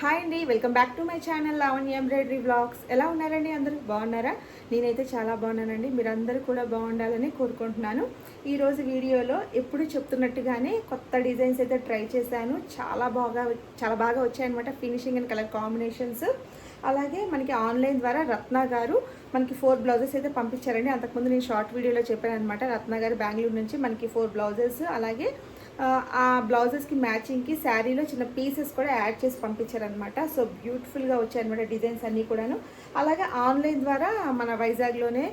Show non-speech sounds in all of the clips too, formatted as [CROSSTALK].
Hi అండి welcome back to my channel Lavanya embroidery blogs ఎలా ఉన్నారండి అందరూ? బాగున్నారా? నేనైతే చాలా బాగున్నానండి. మీరందరూ కూడా బాగుండాలని కోరుకుంటున్నాను. ఈరోజు వీడియోలో ఎప్పుడు చెప్తున్నట్టుగానే కొత్త డిజైన్స్ అయితే ట్రై చేశాను. చాలా బాగా చాలా బాగా వచ్చాయన్నమాట ఫినిషింగ్ అండ్ కలర్ కాంబినేషన్స్. అలాగే మనకి ఆన్లైన్ ద్వారా రత్న గారు మనకి ఫోర్ బ్లౌజెస్ అయితే పంపించారండి. అంతకుముందు నేను షార్ట్ వీడియోలో చెప్పాను అనమాట రత్న గారు బెంగళూరు నుంచి మనకి ఫోర్ బ్లౌజెస్ అలాగే ఆ, బ్లౌజెస్కి మ్యాచింగ్కి శారీలో చిన్న పీసెస్ కూడా యాడ్ చేసి పంపించారనమాట సో బ్యూటిఫుల్గా వచ్చాయన్నమాట డిజైన్స్ అన్నీ కూడాను. అలాగే ఆన్లైన్ ద్వారా మన వైజాగ్లోనే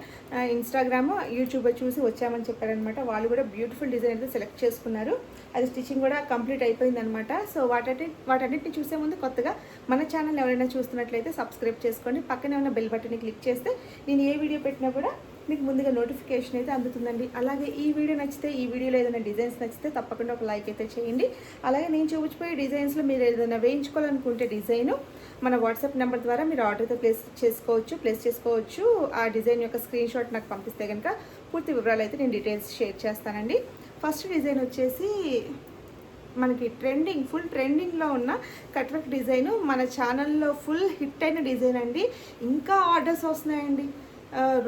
ఇన్స్టాగ్రామ్ యూట్యూబ్ చూసి వచ్చామని చెప్పారనమాట వాళ్ళు కూడా బ్యూటిఫుల్ డిజైన్ అయితే సెలెక్ట్ చేసుకున్నారు. అది స్టిచ్చింగ్ కూడా కంప్లీట్ అయిపోయిందనమాట సో వాటి వాటన్నిటిని చూసే ముందు కొత్తగా మన ఛానల్ ఎవరైనా చూస్తున్నట్లయితే సబ్స్క్రైబ్ చేసుకోండి. పక్కనే ఉన్న బెల్ బటన్ని క్లిక్ చేస్తే నేను ఏ వీడియో పెట్టినా కూడా మీకు ముందుగా నోటిఫికేషన్ అయితే అందుతుందండి. అలాగే ఈ వీడియో నచ్చితే ఈ వీడియోలో ఏదైనా డిజైన్స్ నచ్చితే తప్పకుండా ఒక లైక్ అయితే చేయండి. అలాగే నేను చూపించిపోయే డిజైన్స్లో మీరు ఏదైనా వేయించుకోవాలనుకుంటే డిజైన్ మన వాట్సాప్ నెంబర్ ద్వారా మీరు ఆర్డర్తో ప్లేస్ చేసుకోవచ్చు ప్లేస్ చేసుకోవచ్చు. ఆ డిజైన్ యొక్క స్క్రీన్ షాట్ నాకు పంపిస్తే కనుక పూర్తి వివరాలు అయితే నేను డీటెయిల్స్ షేర్ చేస్తానండి. ఫస్ట్ డిజైన్ వచ్చేసి మనకి ట్రెండింగ్ ఫుల్ ట్రెండింగ్లో ఉన్న కట్ వర్క్ డిజైన్ మన ఛానల్లో ఫుల్ హిట్ అయిన డిజైన్ అండి. ఇంకా ఆర్డర్స్ వస్తున్నాయండి.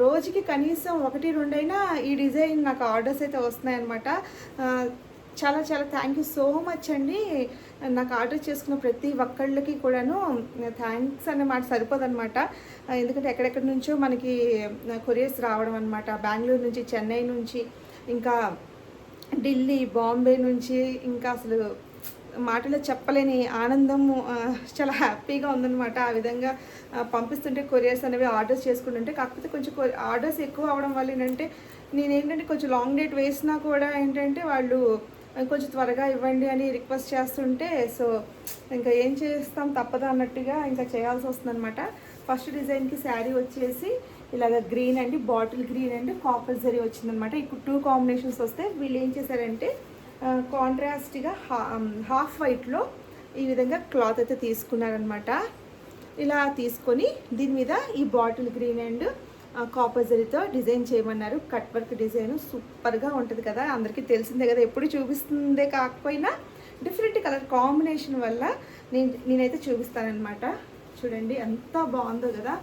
రోజుకి కనీసం ఒకటి రెండైనా ఈ డిజైన్ నాకు ఆర్డర్స్ అయితే వస్తున్నాయన్నమాట. చాలా చాలా థ్యాంక్ యూ సో మచ్ అండి. నాకు ఆర్డర్ చేసుకున్న ప్రతి ఒక్కళ్ళకి కూడాను థ్యాంక్స్ అనే మాట సరిపోదన్నమాట. ఎందుకంటే ఎక్కడెక్కడి నుంచో మనకి కొరియర్స్ రావడం అనమాట బెంగళూరు నుంచి చెన్నై నుంచి ఇంకా ఢిల్లీ బాంబే నుంచి ఇంకా అసలు మాటలో చెప్పలేని ఆనందము చాలా హ్యాపీగా ఉందన్నమాట. ఆ విధంగా పంపిస్తుంటే కొరియర్స్ అనేవి ఆర్డర్స్ చేసుకుంటుంటే కాకపోతే కొంచెం ఆర్డర్స్ ఎక్కువ అవడం వల్ల ఏంటంటే నేను ఏంటంటే కొంచెం లాంగ్ డేట్ వేసినా కూడా ఏంటంటే వాళ్ళు కొంచెం త్వరగా ఇవ్వండి అని రిక్వెస్ట్ చేస్తుంటే సో ఇంకా ఏం చేస్తాం తప్పదా అన్నట్టుగా ఇంకా చేయాల్సి వస్తుందన్నమాట. ఫస్ట్ డిజైన్కి శారీ వచ్చేసి ఇలాగ గ్రీన్ అండి bottle green and copper zari వచ్చిందనమాట ఇప్పుడు టూ కాంబినేషన్స్ వస్తే వీళ్ళు ఏం చేశారంటే కాంట్రాస్ట్గా హాఫ్ వైట్లో ఈ విధంగా క్లాత్ అయితే తీసుకున్నారనమాట ఇలా తీసుకొని దీని మీద ఈ బాటిల్ గ్రీన్ అండ్ కాపజరీతో డిజైన్ చేయమన్నారు. కట్ వర్క్ డిజైన్ సూపర్గా ఉంటుంది కదా అందరికీ తెలిసిందే కదా ఎప్పుడు చూపిస్తుందే కాకపోయినా డిఫరెంట్ కలర్ కాంబినేషన్ వల్ల నేను నేనైతే చూపిస్తానమాట చూడండి ఎంత బాగుందో కదా.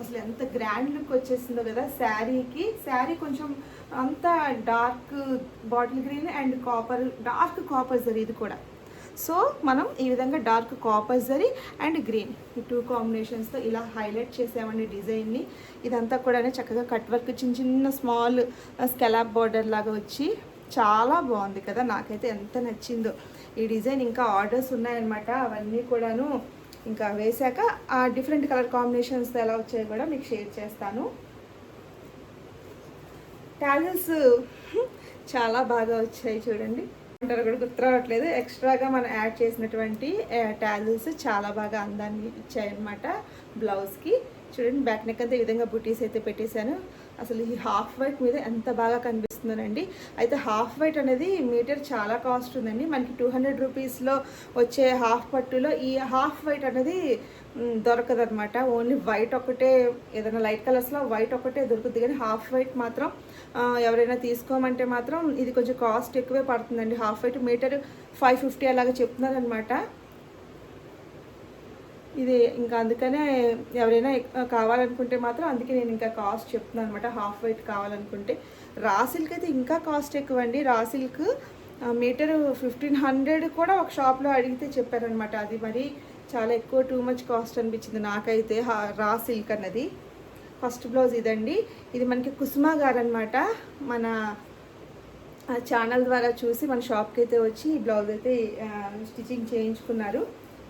అసలు ఎంత గ్రాండ్ లుక్ వచ్చేసిందో కదా శారీకి. శారీ కొంచెం అంత dark bottle green and copper dark copper zari ఇది కూడా. సో మనం ఈ విధంగా dark copper zari and green ఈ టూ కాంబినేషన్స్తో ఇలా హైలైట్ చేసామండి డిజైన్ని. ఇదంతా కూడా చక్కగా కట్ వర్క్ చిన్న చిన్న స్మాల్ స్కెలాప్ బార్డర్ లాగా వచ్చి చాలా బాగుంది కదా. నాకైతే ఎంత నచ్చిందో. ఈ డిజైన్ ఇంకా ఆర్డర్స్ ఉన్నాయన్నమాట. అవన్నీ కూడాను ఇంకా వేశాక ఆ డిఫరెంట్ కలర్ కాంబినేషన్స్తో ఎలా వచ్చాయో కూడా మీకు షేర్ చేస్తాను. టాజిల్స్ [LAUGHS] చాలా బాగా వచ్చాయి చూడండి. అంటారు కూడా గుర్తు రావట్లేదు. ఎక్స్ట్రాగా మనం యాడ్ చేసినటువంటి టాజిల్స్ చాలా బాగా అందాన్ని ఇచ్చాయన్నమాట బ్లౌజ్కి చూడండి బ్యాక్ నెక్ అంతా ఈ విధంగా బుటీస్ అయితే పెట్టేశాను. అసలు ఈ హాఫ్ వైట్ మీద ఎంత బాగా కనిపిస్తుందనండి. అయితే హాఫ్ వైట్ అనేది మీటర్ చాలా కాస్ట్ ఉందండి. మనకి టూ హండ్రెడ్ రూపీస్లో వచ్చే హాఫ్ పట్టులో ఈ హాఫ్ వైట్ అనేది దొరకదనమాట ఓన్లీ వైట్ ఒకటే ఏదైనా లైట్ కలర్స్లో వైట్ ఒకటే దొరుకుతుంది కానీ హాఫ్ వైట్ మాత్రం ఎవరైనా తీసుకోమంటే మాత్రం ఇది కొంచెం కాస్ట్ ఎక్కువే పడుతుందండి. Half white metre five fifty అలాగా చెప్తున్నారనమాట ఇది ఇంకా అందుకనే ఎవరైనా కావాలనుకుంటే మాత్రం అందుకే నేను ఇంకా కాస్ట్ చెప్తున్నాను అనమాట హాఫ్ వైట్ కావాలనుకుంటే. రా సిల్క్ అయితే ఇంకా కాస్ట్ ఎక్కువ అండి raw silk metre fifteen hundred కూడా ఒక షాప్లో అడిగితే చెప్పారనమాట అది మరి చాలా ఎక్కువ టూ మచ్ కాస్ట్ అనిపించింది నాకైతే. రా సిల్క్ అన్నది. ఫస్ట్ బ్లౌజ్ ఇదండి. ఇది మనకి కుసుమా గారు అనమాట మన ఆ ఛానల్ ద్వారా చూసి మన షాప్కి అయితే వచ్చి ఈ బ్లౌజ్ అయితే స్టిచ్చింగ్ చేయించుకున్నారు.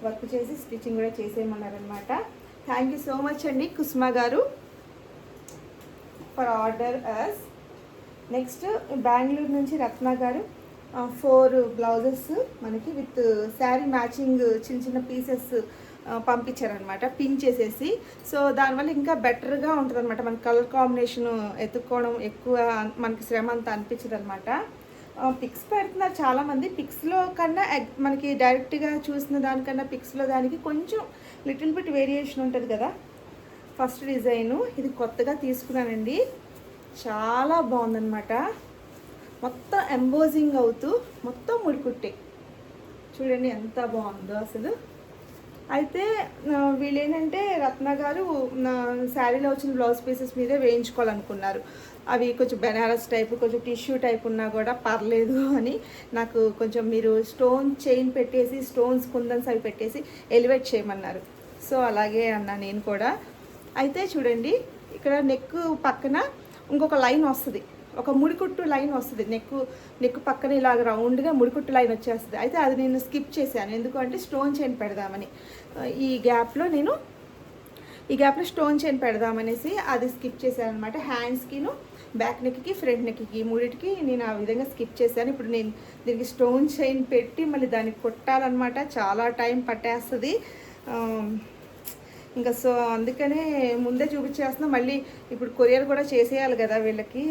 వర్క్ చేసి స్టిచ్చింగ్ కూడా చేసేయమన్నారనమాట థ్యాంక్ యూ సో మచ్ అండి కుస్మా గారు for order as next Bengaluru నుంచి రత్న గారు ఫోర్ బ్లౌజెస్ మనకి విత్ శారీ మ్యాచింగ్ చిన్న చిన్న పీసెస్ పంపించారనమాట పిన్ చేసేసి. సో దానివల్ల ఇంకా బెటర్గా ఉంటుంది అనమాట మన కలర్ కాంబినేషన్ ఎత్తుక్కోవడం ఎక్కువ మనకి శ్రమ అంత అనిపించదు అనమాట పిక్స్ పెడుతున్నారు చాలామంది. పిక్స్లో కన్నా మనకి డైరెక్ట్గా చూసిన దానికన్నా పిక్స్లో దానికి కొంచెం లిటిల్ బిట్ వేరియేషన్ ఉంటుంది కదా. ఫస్ట్ డిజైను ఇది కొత్తగా తీసుకున్నానండి. చాలా బాగుందనమాట మొత్తం ఎంబోజింగ్ అవుతూ మొత్తం ముడికుట్టే. చూడండి ఎంత బాగుందో అసలు. అయితే వీళ్ళేంటంటే రత్న గారు నా శారీలో వచ్చిన బ్లౌజ్ పీసెస్ మీదే వేయించుకోవాలనుకున్నారు. అవి కొంచెం బెనారస్ టైప్ కొంచెం టిష్యూ టైప్ ఉన్నా కూడా పర్లేదు అని నాకు కొంచెం మీరు స్టోన్ చైన్ పెట్టేసి స్టోన్స్ కుందన్స్ అవి పెట్టేసి ఎలివేట్ చేయమన్నారు. సో అలాగే అన్నా నేను కూడా. అయితే చూడండి ఇక్కడ నెక్ పక్కన ఇంకొక లైన్ వస్తుంది. ఒక ముడికుట్టు లైన్ వస్తుంది. నెక్ నెక్ పక్కన ఇలాగ రౌండ్గా ముడికుట్టు లైన్ వచ్చేస్తుంది. అయితే అది నేను స్కిప్ చేశాను. ఎందుకంటే స్టోన్ చైన్ పెడదామని. ఈ గ్యాప్లో నేను ఈ గ్యాప్లో స్టోన్ చైన్ పెడదామనేసి అది స్కిప్ చేశాను అనమాట హ్యాండ్స్కిను బ్యాక్ నెక్కి ఫ్రంట్ నెక్కి మూడింటికి నేను ఆ విధంగా స్కిప్ చేశాను. ఇప్పుడు నేను దీనికి స్టోన్ చైన్ పెట్టి మళ్ళీ దానికి కొట్టాలన్నమాట. చాలా టైం పట్టేస్తుంది. ఇంకా సో అందుకనే ముందే చూపించేస్తున్నా. మళ్ళీ ఇప్పుడు కొరియర్ కూడా చేసేయాలి కదా వీళ్ళకి.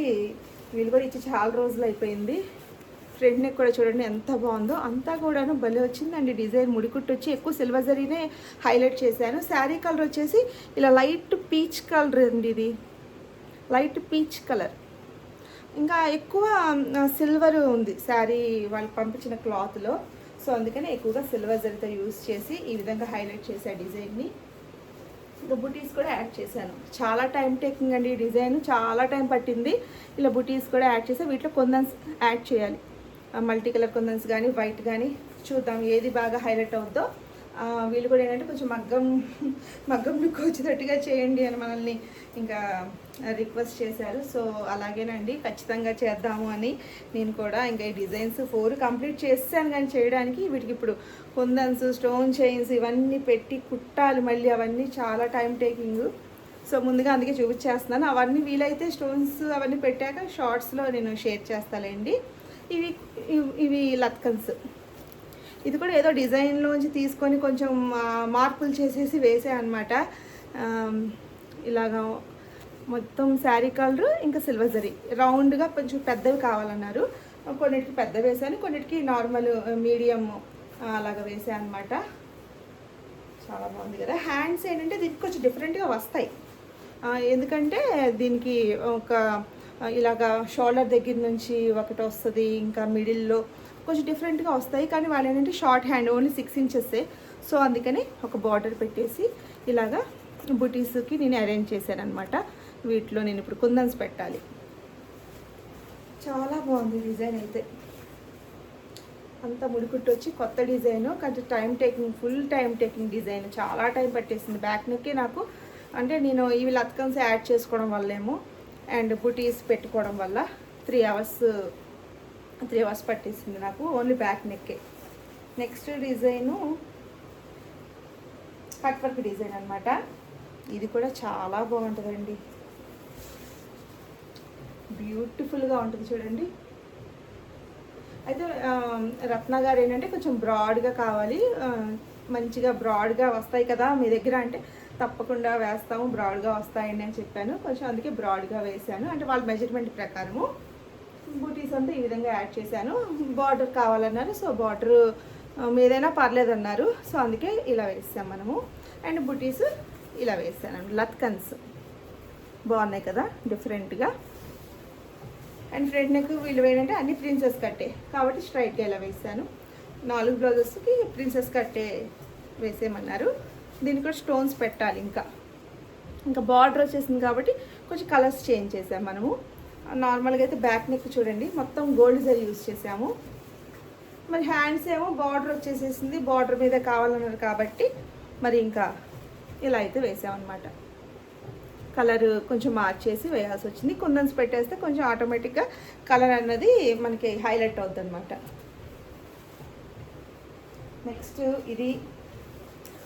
వీళ్ళు కూడా ఇచ్చి చాలా రోజులు అయిపోయింది. ఫ్రంట్ నెక్ కూడా చూడండి ఎంత బాగుందో. అంతా కూడాను భలే వచ్చిందండి డిజైన్. ముడికుట్టు వచ్చి ఎక్కువ సిల్వర్ జరీనే హైలైట్ చేశాను. శారీ కలర్ వచ్చేసి ఇలా లైట్ పీచ్ కలర్ అండి ఇది. Light peach colour. ఇంకా ఎక్కువ సిల్వర్ ఉంది శారీ వాళ్ళు పంపించిన క్లాత్లో. సో అందుకని ఎక్కువగా సిల్వర్ జరీతో యూజ్ చేసి ఈ విధంగా హైలైట్ చేసే డిజైన్ని. ఇంకా బుటీస్ కూడా యాడ్ చేశాను. చాలా టైం టేకింగ్ అండి ఈ డిజైన్. చాలా టైం పట్టింది. ఇలా బుటీస్ కూడా యాడ్ చేసి వీటిలో కొందని యాడ్ చేయాలి. మల్టీ కలర్ కుందన్స్ కానీ వైట్ కానీ చూద్దాం ఏది బాగా హైలైట్ అవుద్దో. వీళ్ళు కూడా ఏంటంటే కొంచెం మగ్గం [LAUGHS] మగ్గం లుక్ వచ్చేటట్టుగా చేయండి అని మనల్ని ఇంకా రిక్వెస్ట్ చేశారు. సో అలాగేనండి ఖచ్చితంగా చేద్దాము అని నేను కూడా ఇంకా ఈ డిజైన్స్ ఫోర్ కంప్లీట్ చేస్తాను కానీ చేయడానికి వీటికి ఇప్పుడు కుందన్స్ స్టోన్ చైన్స్ ఇవన్నీ పెట్టి కుట్టాలి మళ్ళీ అవన్నీ చాలా టైం టేకింగ్. సో ముందుగా అందుకే చూపించేస్తున్నాను. అవన్నీ వీలైతే స్టోన్స్ అవన్నీ పెట్టాక షార్ట్స్లో నేను షేర్ చేస్తాలేండి. ఇవి ఇవి- ఇవి లత్కన్స్. ఇది కూడా ఏదో డిజైన్లోంచి తీసుకొని కొంచెం మార్పులు చేసేసి వేసే అనమాట ఇలాగా మొత్తం శారీ కలర్ ఇంకా సిల్వర్ జరీ. రౌండ్గా కొంచెం పెద్దవి కావాలన్నారు. కొన్నిటికి పెద్ద వేసాను కొన్నిటికి నార్మల్ మీడియం అలాగా వేసాను అనమాట చాలా బాగుంది కదా. హ్యాండ్స్ ఏంటంటే దీనికి కొంచెం డిఫరెంట్గా వస్తాయి. ఎందుకంటే దీనికి ఒక ఇలాగా షోల్డర్ దగ్గర నుంచి ఒకటి వస్తుంది ఇంకా మిడిల్లో కొంచెం డిఫరెంట్గా వస్తాయి. కానీ వాళ్ళు ఏంటంటే షార్ట్ హ్యాండ్ ఓన్లీ సిక్స్ ఇంచెస్సే. సో అందుకని ఒక బార్డర్ పెట్టేసి ఇలాగా బుటీస్కి నేను అరేంజ్ చేశాను అనమాట వీటిలో నేను ఇప్పుడు కుందన్స్ పెట్టాలి. చాలా బాగుంది డిజైన్ అయితే. అంతా ముడికుట్టు వచ్చి కొత్త డిజైన్ కొంచెం time taking full time taking design. చాలా టైం పట్టేసింది. బ్యాక్ నెక్కి నాకు అంటే నేను ఇవి లత్కన్స్ యాడ్ చేసుకోవడం వల్లేమో అండ్ బుటీస్ పెట్టుకోవడం వల్ల త్రీ అవర్స్ త్రీ అవర్స్ పట్టేసింది నాకు. Only back నెక్కే next design cut work design అనమాట ఇది కూడా చాలా బాగుంటుందండి. బ్యూటిఫుల్గా ఉంటుంది చూడండి. అయితే రత్న గారు ఏంటంటే కొంచెం బ్రాడ్గా కావాలి. మంచిగా బ్రాడ్గా వస్తాయి కదా మీ దగ్గర అంటే తప్పకుండా వేస్తాము బ్రాడ్గా వస్తాయండి అని చెప్పాను. కొంచెం అందుకే బ్రాడ్గా వేసాను అంటే వాళ్ళ మెజర్మెంట్ ప్రకారము. బూటీస్ అంతా ఈ విధంగా యాడ్ చేశాను. బార్డర్ కావాలన్నారు సో బార్డర్ మీదైనా పర్లేదన్నారు. సో అందుకే ఇలా వేసాం మనము. అండ్ బుటీస్ ఇలా వేసాను. లత్కన్స్ బాగున్నాయి కదా డిఫరెంట్గా అండ్ ఫ్రంట్ నెక్ వీళ్ళు ఏంటంటే అన్ని ప్రిన్సెస్ కట్టే. కాబట్టి స్ట్రైట్గా ఇలా వేసాను. నాలుగు బ్లౌజెస్కి ప్రిన్సెస్ కట్టే వేసేయమన్నారు. దీనికి కూడా స్టోన్స్ పెట్టాలి ఇంకా. ఇంకా బార్డర్ వచ్చేసింది కాబట్టి కొంచెం కలర్స్ చేంజ్ చేసాం మనము. నార్మల్గా అయితే బ్యాక్ నెక్ చూడండి మొత్తం గోల్డ్ జరీ యూస్ చేసాము. మరి హ్యాండ్స్ ఏమో బార్డర్ వచ్చేసేసింది బార్డర్ మీద కావాలన్నారు కాబట్టి మరి ఇంకా ఇలా అయితే వేసామన్నమాట. కలర్ కొంచెం మార్చేసి వేయాల్సి వచ్చింది. కుందన్స్ పెట్టేస్తే కొంచెం ఆటోమేటిక్గా కలర్ అన్నది మనకి హైలైట్ అవుతుంది అనమాట నెక్స్ట్ ఇది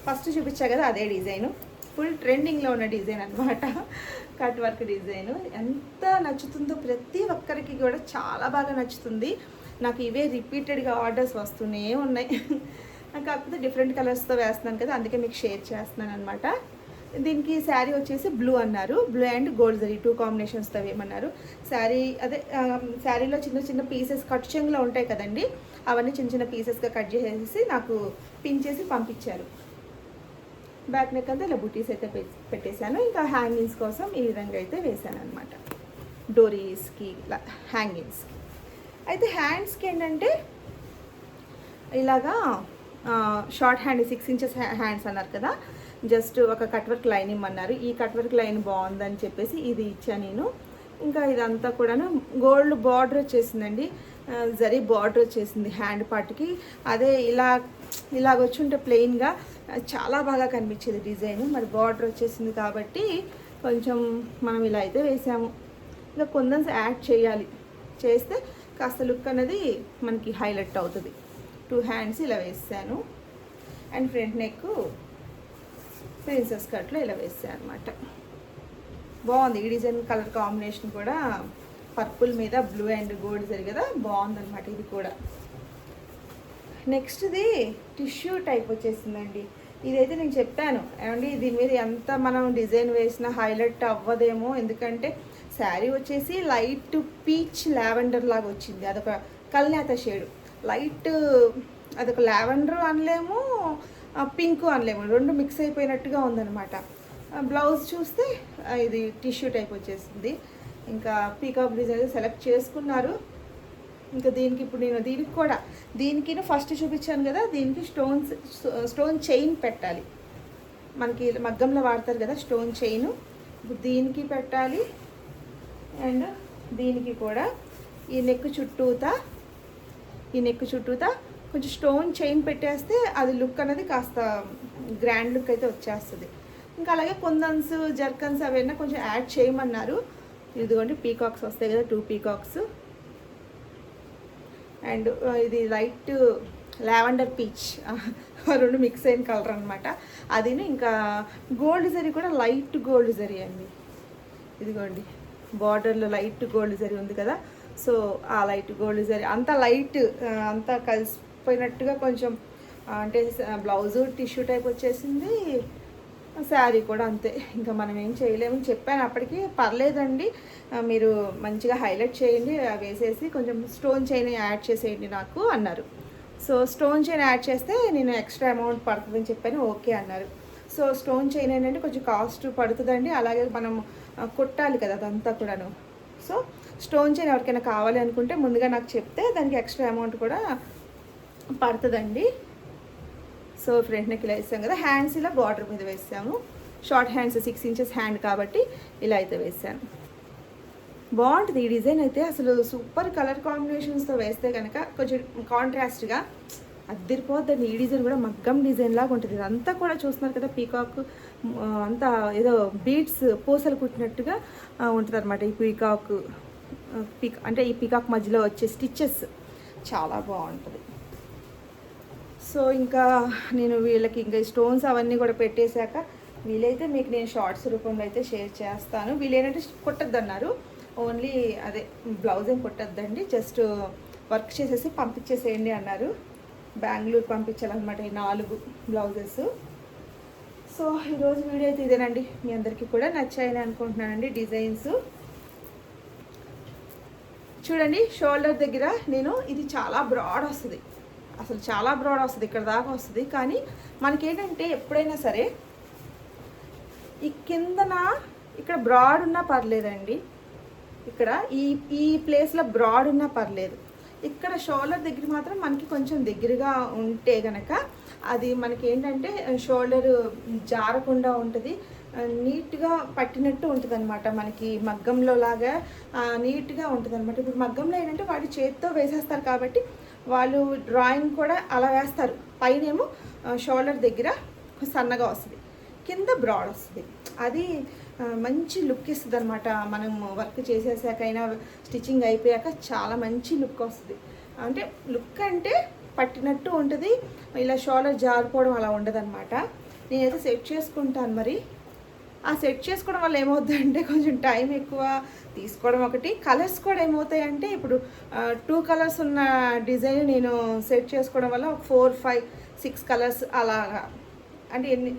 ఫస్ట్ చూపించా కదా అదే డిజైను. ఫుల్ ట్రెండింగ్లో ఉన్న డిజైన్ అనమాట కట్ వర్క్ డిజైన్. ఎంత నచ్చుతుందో ప్రతి ఒక్కరికి కూడా చాలా బాగా నచ్చుతుంది. నాకు ఇవే రిపీటెడ్గా ఆర్డర్స్ వస్తూనే ఉన్నాయి. కాకపోతే డిఫరెంట్ కలర్స్తో వేస్తున్నాను కదా అందుకే మీకు షేర్ చేస్తున్నాను అనమాట దీనికి శారీ వచ్చేసి బ్లూ అన్నారు. Blue and gold zari two కాంబినేషన్స్తో వేయమన్నారు. శారీ అదే శారీలో చిన్న చిన్న పీసెస్ కట్ చెంగులో ఉంటాయి కదండి అవన్నీ చిన్న చిన్న పీసెస్గా కట్ చేసేసి నాకు పిన్ చేసి పంపించారు. బ్యాక్ నెక్ అంతా ఇలా బుటీస్ అయితే పె- పెట్టేశాను. ఇంకా హ్యాంగింగ్స్ కోసం ఈ విధంగా అయితే వేసాను అనమాట డోరీస్కి ఇలా హ్యాంగింగ్స్. అయితే హ్యాండ్స్కి ఏంటంటే ఇలాగా short hand six inches hands అన్నారు కదా. జస్ట్ ఒక కట్ వర్క్ లైన్ ఇమ్మన్నారు. ఈ కట్ వర్క్ లైన్ బాగుందని చెప్పేసి ఇది ఇచ్చాను నేను. ఇంకా ఇదంతా కూడాను గోల్డ్ బార్డర్ వచ్చేసిందండి. జరీ బార్డర్ వచ్చేసింది హ్యాండ్ పార్ట్కి. అదే ఇలా ఇలాగ వచ్చి ఉంటే ప్లెయిన్గా చాలా బాగా కనిపించేది డిజైన్. మరి బార్డర్ వచ్చేసింది కాబట్టి కొంచెం మనం ఇలా అయితే వేసాము. ఇంకా కొందన్స్ యాడ్ చేయాలి. చేస్తే కాస్త లుక్ అనేది మనకి హైలైట్ అవుతుంది. టూ హ్యాండ్స్ ఇలా వేసాను. అండ్ ఫ్రంట్ నెక్ ప్రిన్సెస్ కట్లో ఇలా వేసాను అనమాట బాగుంది. ఈ డిజైన్ కలర్ కాంబినేషన్ కూడా పర్పుల్ మీద బ్లూ అండ్ గోల్డ్ సరి కదా బాగుందన్నమాట ఇది కూడా. నెక్స్ట్ది టిష్యూ టైప్ వచ్చేసిందండి. ఇదైతే నేను చెప్పాను. ఏమండి దీని మీద ఎంత మనం డిజైన్ వేసినా హైలైట్ అవ్వదేమో. ఎందుకంటే శారీ వచ్చేసి లైట్ పీచ్ లావెండర్ లాగా వచ్చింది. అదొక కల్నేత షేడ్. లైట్ అదొక లావెండర్ అనలేము పింక్ అనలేము. రెండు మిక్స్ అయిపోయినట్టుగా ఉందన్నమాట. బ్లౌజ్ చూస్తే ఇది టిష్యూ టైప్ వచ్చేసింది. ఇంకా పీకాక్ డిజైన్ సెలెక్ట్ చేసుకున్నారు. ఇంకా దీనికి ఇప్పుడు నేను దీనికి కూడా దీనికి ఫస్ట్ చూపించాను కదా దీనికి స్టోన్స్ స్టోన్ చైన్ పెట్టాలి. మనకి మగ్గంలో వాడతారు కదా స్టోన్ చైన్ ఇప్పుడు దీనికి పెట్టాలి. అండ్ దీనికి కూడా ఈ నెక్ చుట్టూత ఈ నెక్ చుట్టూత కొంచెం స్టోన్ చైన్ పెట్టేస్తే అది లుక్ అనేది కాస్త గ్రాండ్ లుక్ అయితే వచ్చేస్తుంది. ఇంకా అలాగే కొందన్స్ జర్కన్స్ అవన్నీ కొంచెం యాడ్ చేయమన్నారు. ఇదిగోండి పీకాక్స్ వస్తాయి కదా టూ పీకాక్స్ అండ్ ఇది లైట్ లావెండర్ పీచ్. రెండు మిక్స్ అయిన కలర్ అనమాట అదిని ఇంకా గోల్డ్ జరీ కూడా లైట్ గోల్డ్ జరీ అండి. ఇదిగోండి బార్డర్లో లైట్ గోల్డ్ జరీ ఉంది కదా. సో ఆ లైట్ గోల్డ్ జరీ. అంత లైట్ అంతా కలిసిపోయినట్టుగా కొంచెం అంటే బ్లౌజు టిష్యూ టైప్ వచ్చేసింది. శారీ కూడా అంతే. ఇంకా మనం ఏం చేయలేము. చెప్పాను అప్పటికి. పర్లేదండి. మీరు మంచిగా హైలైట్ చేయండి. అవి వేసేసి కొంచెం స్టోన్ చైన్ యాడ్ చేసేయండి నాకు అన్నారు. సో స్టోన్ చైన్ యాడ్ చేస్తే నేను ఎక్స్ట్రా అమౌంట్ పడుతుందని చెప్పాను. ఓకే అన్నారు. సో స్టోన్ చైన్ ఏంటంటే కొంచెం కాస్ట్ పడుతుందండి. అలాగే మనం కుట్టాలి కదా అదంతా కూడాను. సో స్టోన్ చైన్ ఎవరికైనా కావాలి అనుకుంటే ముందుగా నాకు చెప్తే దానికి ఎక్స్ట్రా అమౌంట్ కూడా పడుతుందండి. సో ఫ్రంట్ నెక్ ఇలా వేసాం కదా హ్యాండ్స్ ఇలా బార్డర్ మీద వేసాము. Short hands six inches hand కాబట్టి ఇలా అయితే వేసాను. బాగుంటుంది ఈ డిజైన్ అయితే అసలు సూపర్ కలర్ కాంబినేషన్స్తో వేస్తే కనుక కొంచెం కాంట్రాస్ట్గా అద్దరిపోద్దండి ఈ డిజైన్ కూడా మగ్గం డిజైన్ లాగా ఉంటుంది. ఇదంతా కూడా చూస్తున్నారు కదా పీకాక్ అంతా ఏదో బీడ్స్ పూసలు కుట్టినట్టుగా ఉంటుంది అనమాట ఈ పీకాక్ పీక్ అంటే ఈ పీకాక్ మధ్యలో వచ్చే స్టిచ్చెస్ చాలా బాగుంటుంది. సో ఇంకా నేను వీళ్ళకి ఇంకా స్టోన్స్ అవన్నీ కూడా పెట్టేశాక వీలైతే మీకు నేను షార్ట్స్ రూపంలో అయితే షేర్ చేస్తాను. వీళ్ళేంటంటే కుట్టద్దు ఓన్లీ అదే బ్లౌజ్ ఏం కుట్టద్దండి. జస్ట్ వర్క్ చేసేసి పంపించేసేయండి అన్నారు. బెంగళూరు పంపించాలన్నమాట ఈ నాలుగు బ్లౌజెస్. సో ఈరోజు వీడియో అయితే ఇదేనండి. మీ అందరికీ కూడా నచ్చాయని అనుకుంటున్నానండి డిజైన్స్. చూడండి షోల్డర్ దగ్గర నేను ఇది చాలా బ్రాడ్ వస్తుంది. అసలు చాలా బ్రాడ్ వస్తుంది ఇక్కడ దాకా వస్తుంది. కానీ మనకేంటంటే ఎప్పుడైనా సరే ఈ కిందన ఇక్కడ బ్రాడ్ ఉన్నా పర్లేదండి. ఇక్కడ ఈ ఈ ప్లేస్లో బ్రాడ్ ఉన్నా పర్లేదు. ఇక్కడ షోల్డర్ దగ్గర మాత్రం మనకి కొంచెం దగ్గరగా ఉంటే గనక అది మనకి ఏంటంటే షోల్డర్ జారకుండా ఉంటుంది. నీట్గా పట్టినట్టు ఉంటుంది అనమాట మనకి మగ్గంలో లాగా నీట్గా ఉంటుంది అనమాట ఇప్పుడు మగ్గంలో ఏంటంటే వాటి చేతితో వేసేస్తారు కాబట్టి వాళ్ళు డ్రాయింగ్ కూడా అలా వేస్తారు. పైనేమో షోల్డర్ దగ్గర సన్నగా వస్తుంది. కింద బ్రాడ్ వస్తుంది. అది మంచి లుక్ ఇస్తుంది అనమాట మనం వర్క్ చేసేసాకైనా స్టిచ్చింగ్ అయిపోయాక చాలా మంచి లుక్ వస్తుంది. అంటే లుక్ అంటే పట్టినట్టు ఉంటుంది. ఇలా షోల్డర్ జారిపోవడం అలా ఉండదు అనమాట నేనైతే సెట్ చేసుకుంటాను మరి. ఆ సెట్ చేసుకోవడం వల్ల ఏమవుతుందంటే కొంచెం టైం ఎక్కువ తీసుకోవడం ఒకటి. కలర్స్ కూడా ఏమవుతాయంటే ఇప్పుడు టూ కలర్స్ ఉన్న డిజైన్ నేను సెట్ చేసుకోవడం వల్ల ఫోర్ ఫైవ్ సిక్స్ కలర్స్ అలాగా. అంటే ఎన్ని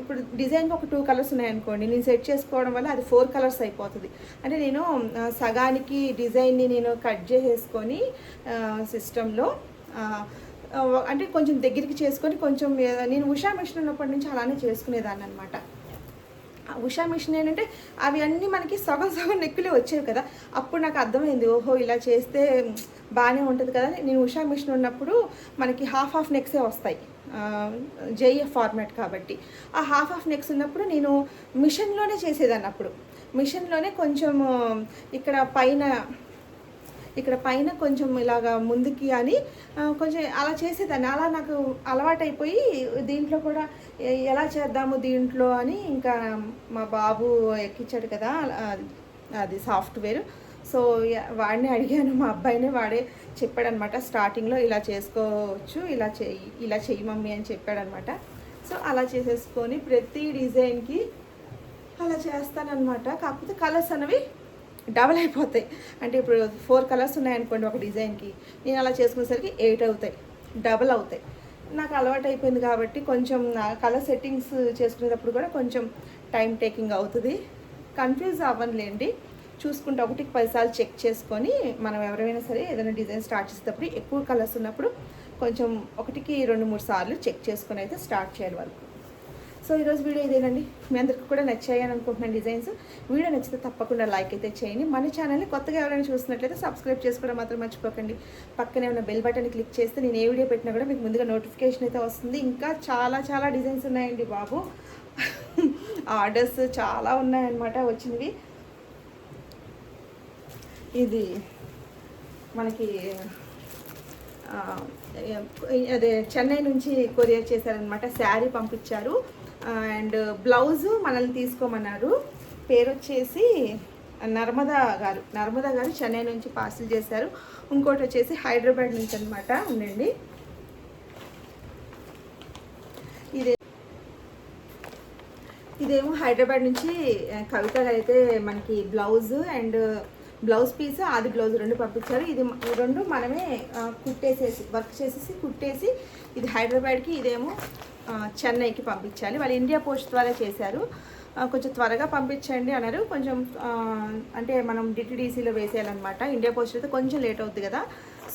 ఇప్పుడు డిజైన్ ఒక టూ కలర్స్ ఉన్నాయనుకోండి నేను సెట్ చేసుకోవడం వల్ల అది ఫోర్ కలర్స్ అయిపోతుంది. అంటే నేను సగానికి డిజైన్ని నేను కట్ చేసేసుకొని సిస్టంలో అంటే కొంచెం దగ్గరికి చేసుకొని కొంచెం నేను ఉషా మిషన్ ఉన్నప్పటి నుంచి అలానే చేసుకునేదాన్ని అనమాట ఉషా మిషన్ ఏంటంటే అవి అన్నీ మనకి సగం సగం నెక్కులే వచ్చేవి కదా. అప్పుడు నాకు అర్థమైంది ఓహో ఇలా చేస్తే బాగానే ఉంటుంది కదా నేను ఉషా మిషన్ ఉన్నప్పుడు మనకి హాఫ్ హాఫ్ నెక్సే వస్తాయి. జేఈఎఫ్ ఫార్మాట్ కాబట్టి. ఆ హాఫ్ హాఫ్ నెక్స్ ఉన్నప్పుడు నేను మిషన్లోనే చేసేదాన్ని అప్పుడు. మిషన్లోనే కొంచెం ఇక్కడ పైన ఇక్కడ పైన కొంచెం ఇలాగా ముందుకి అని కొంచెం అలా చేసేదాన్ని. అలా నాకు అలవాటైపోయి దీంట్లో కూడా ఎలా చేద్దాము దీంట్లో అని ఇంకా మా బాబు ఎక్కించాడు కదా అది- అది సాఫ్ట్వేర్. సో వాడిని అడిగాను మా అబ్బాయినే వాడే చెప్పాడనమాట స్టార్టింగ్లో ఇలా చేసుకోవచ్చు ఇలా చెయ్యి ఇలా చెయ్యి మమ్మీ అని చెప్పాడనమాట. సో అలా చేసేసుకొని ప్రతి డిజైన్కి అలా చేస్తానన్నమాట కాకపోతే కలర్స్ అనేవి డబల్ అయిపోతాయి. అంటే ఇప్పుడు ఫోర్ కలర్స్ ఉన్నాయనుకోండి ఒక డిజైన్కి నేను అలా చేసుకునేసరికి ఎయిట్ అవుతాయి. డబల్ అవుతాయి. నాకు అలవాటు అయిపోయింది కాబట్టి కొంచెం కలర్ సెట్టింగ్స్ చేసుకునేటప్పుడు కూడా కొంచెం టైం టేకింగ్ అవుతుంది. కన్ఫ్యూజ్ అవ్వనులేండి. చూసుకుంటే ఒకటికి పదిసార్లు చెక్ చేసుకొని మనం ఎవరైనా సరే ఏదైనా డిజైన్ స్టార్ట్ చేసేటప్పుడు ఎక్కువ కలర్స్ ఉన్నప్పుడు కొంచెం ఒకటికి రెండు మూడు సార్లు చెక్ చేసుకొని అయితే స్టార్ట్ చేయాలి వాళ్ళు సో ఈరోజు వీడియో ఇదేనండి. మీ అందరికీ కూడా నచ్చాయని అనుకుంటున్నాను డిజైన్స్. వీడియో నచ్చితే తప్పకుండా లైక్ అయితే చేయండి. మన ఛానల్ని కొత్తగా ఎవరైనా చూస్తున్నట్లయితే సబ్స్క్రైబ్ చేసుకోవడం మాత్రం మర్చిపోకండి. పక్కనే ఉన్న బెల్ బటన్ క్లిక్ చేస్తే నేను ఏ వీడియో పెట్టినా కూడా మీకు ముందుగా నోటిఫికేషన్ అయితే వస్తుంది. ఇంకా చాలా చాలా డిజైన్స్ ఉన్నాయండి బాబు. [LAUGHS] ఆర్డర్స్ చాలా ఉన్నాయన్నమాట వచ్చినవి. ఇది మనకి అదే చెన్నై నుంచి కొరియర్ చేశారనమాట శారీ పంపించారు. అండ్ బ్లౌజు మనల్ని తీసుకోమన్నారు. పేరు వచ్చేసి నర్మదా గారు. నర్మదా గారు చెన్నై నుంచి పార్సిల్ చేశారు. ఇంకోటి వచ్చేసి హైదరాబాద్ నుంచి అనమాట ఉండండి. ఇదే ఇదేమో హైదరాబాద్ నుంచి కవిత గారు అయితే మనకి బ్లౌజ్ అండ్ బ్లౌజ్ పీస్ ఆది బ్లౌజ్ రెండు పంపించారు. ఇది రెండు మనమే కుట్టేసేసి వర్క్ చేసేసి కుట్టేసి ఇది హైదరాబాద్కి ఇదేమో చెన్నైకి పంపించాలి. వాళ్ళు ఇండియా పోస్ట్ ద్వారా చేశారు. కొంచెం త్వరగా పంపించండి అన్నారు. కొంచెం అంటే మనం డిటిడిసిలో వేసేయాలన్నమాట. ఇండియా పోస్ట్ అయితే కొంచెం లేట్ అవుతుంది కదా.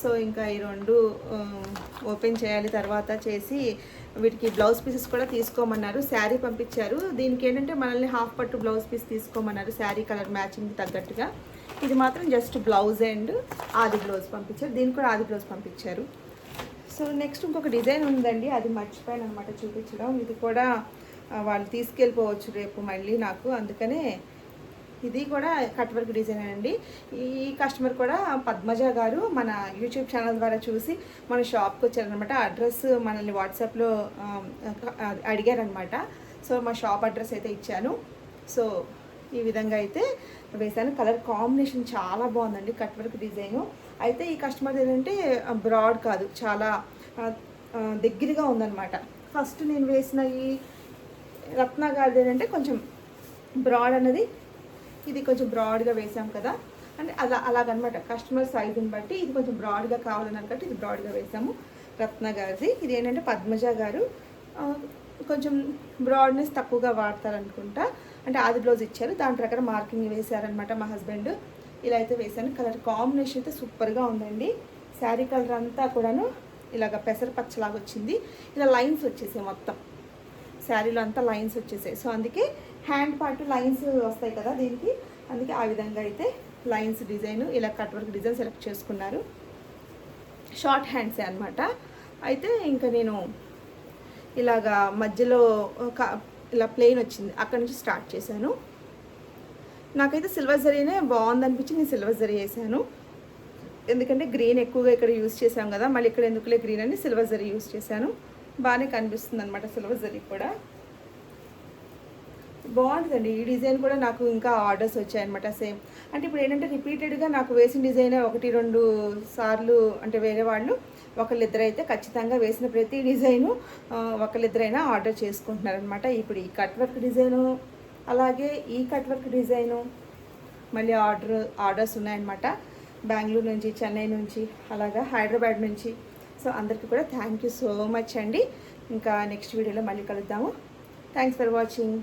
సో ఇంకా ఈ రెండు ఓపెన్ చేయాలి తర్వాత చేసి వీటికి బ్లౌజ్ పీసెస్ కూడా తీసుకోమన్నారు. శారీ పంపించారు. దీనికి ఏంటంటే మనల్ని హాఫ్ పట్టు బ్లౌజ్ పీస్ తీసుకోమన్నారు. శారీ కలర్ మ్యాచింగ్ తగ్గట్టుగా. ఇది మాత్రం జస్ట్ బ్లౌజ్ అండ్ ఆది బ్లౌజ్ పంపించారు. దీనికి కూడా ఆది బ్లౌజ్ పంపించారు. సో నెక్స్ట్ ఇంకొక డిజైన్ ఉందండి అది మర్చిపోయాను అనమాట చూపించడం. ఇది కూడా వాళ్ళు తీసుకెళ్ళిపోవచ్చు రేపు మళ్ళీ నాకు అందుకనే ఇది కూడా కట్ వర్క్ డిజైన్ అండి. ఈ కస్టమర్ కూడా పద్మజ గారు మన యూట్యూబ్ ఛానల్ ద్వారా చూసి మన షాప్కి వచ్చారనమాట అడ్రస్ మనల్ని వాట్సాప్లో అడిగారనమాట సో మా షాప్ అడ్రస్ అయితే ఇచ్చాను. సో ఈ విధంగా అయితే వేసాను కలర్ కాంబినేషన్ చాలా బాగుందండి కట్ వర్క్ డిజైను. అయితే ఈ కస్టమర్ ఏంటంటే బ్రాడ్ కాదు చాలా దగ్గరగా ఉందన్నమాట. ఫస్ట్ నేను వేసిన ఈ రత్న గారిది ఏంటంటే కొంచెం బ్రాడ్ అనేది ఇది కొంచెం బ్రాడ్గా వేసాం కదా. అంటే అలా అలాగనమాట కస్టమర్ సైజుని బట్టి ఇది కొంచెం బ్రాడ్గా కావాలన్నారు కాబట్టి ఇది బ్రాడ్గా వేసాము రత్న గారిది. ఇది ఏంటంటే పద్మజ గారు కొంచెం బ్రాడ్నెస్ తక్కువగా వాడతారనుకుంటా. అంటే ఆది బ్లౌజ్ ఇచ్చారు. దాని ప్రకారం మార్కింగ్ వేశారనమాట మా హస్బెండ్ ఇలా అయితే వేశాను. కలర్ కాంబినేషన్ అయితే సూపర్గా ఉందండి. శారీ కలర్ అంతా కూడాను ఇలాగ పెసర పచ్చలాగా వచ్చింది. ఇలా లైన్స్ వచ్చేసాయి మొత్తం. శారీలో అంతా లైన్స్ వచ్చేసాయి. సో అందుకే హ్యాండ్ పార్ట్ లైన్స్ వస్తాయి కదా దీనికి. అందుకే ఆ విధంగా అయితే లైన్స్ డిజైన్ ఇలా కట్ వర్క్ డిజైన్ సెలెక్ట్ చేసుకున్నారు. షార్ట్ హ్యాండ్సే అనమాట అయితే ఇంకా నేను ఇలాగా మధ్యలో ఒక ఇలా ప్లెయిన్ వచ్చింది. అక్కడ నుంచి స్టార్ట్ చేశాను. నాకైతే సిల్వర్ జరీనే బాగుంది అనిపించి నేను సిల్వర్ జరీ వేసాను. ఎందుకంటే గ్రీన్ ఎక్కువగా ఇక్కడ యూస్ చేసాం కదా మళ్ళీ ఇక్కడ ఎందుకులే గ్రీన్ అని సిల్వర్ జరీ యూస్ చేశాను. బాగానే కనిపిస్తుంది అనమాట సిల్వర్ జరీ కూడా. బాగుంటుందండి. ఈ డిజైన్ కూడా నాకు ఇంకా ఆర్డర్స్ వచ్చాయన్నమాట సేమ్ అంటే ఇప్పుడు ఏంటంటే రిపీటెడ్గా నాకు వేసిన డిజైన్ ఒకటి రెండు సార్లు అంటే వేరే వాళ్ళు ఒకళ్ళిద్దరు అయితే ఖచ్చితంగా వేసిన ప్రతి డిజైను ఒకళ్ళిద్దరైనా ఆర్డర్ చేసుకుంటున్నారనమాట ఇప్పుడు ఈ కట్ వర్క్ డిజైను అలాగే ఈ కట్ వర్క్ డిజైను మళ్ళీ ఆర్డర్ ఆర్డర్స్ ఉన్నాయన్నమాట. బెంగళూరు నుంచి చెన్నై నుంచి అలాగా హైదరాబాద్ నుంచి. సో అందరికీ కూడా థ్యాంక్ యూ సో మచ్ అండి. ఇంకా నెక్స్ట్ వీడియోలో మళ్ళీ కలుద్దాము. Thanks for watching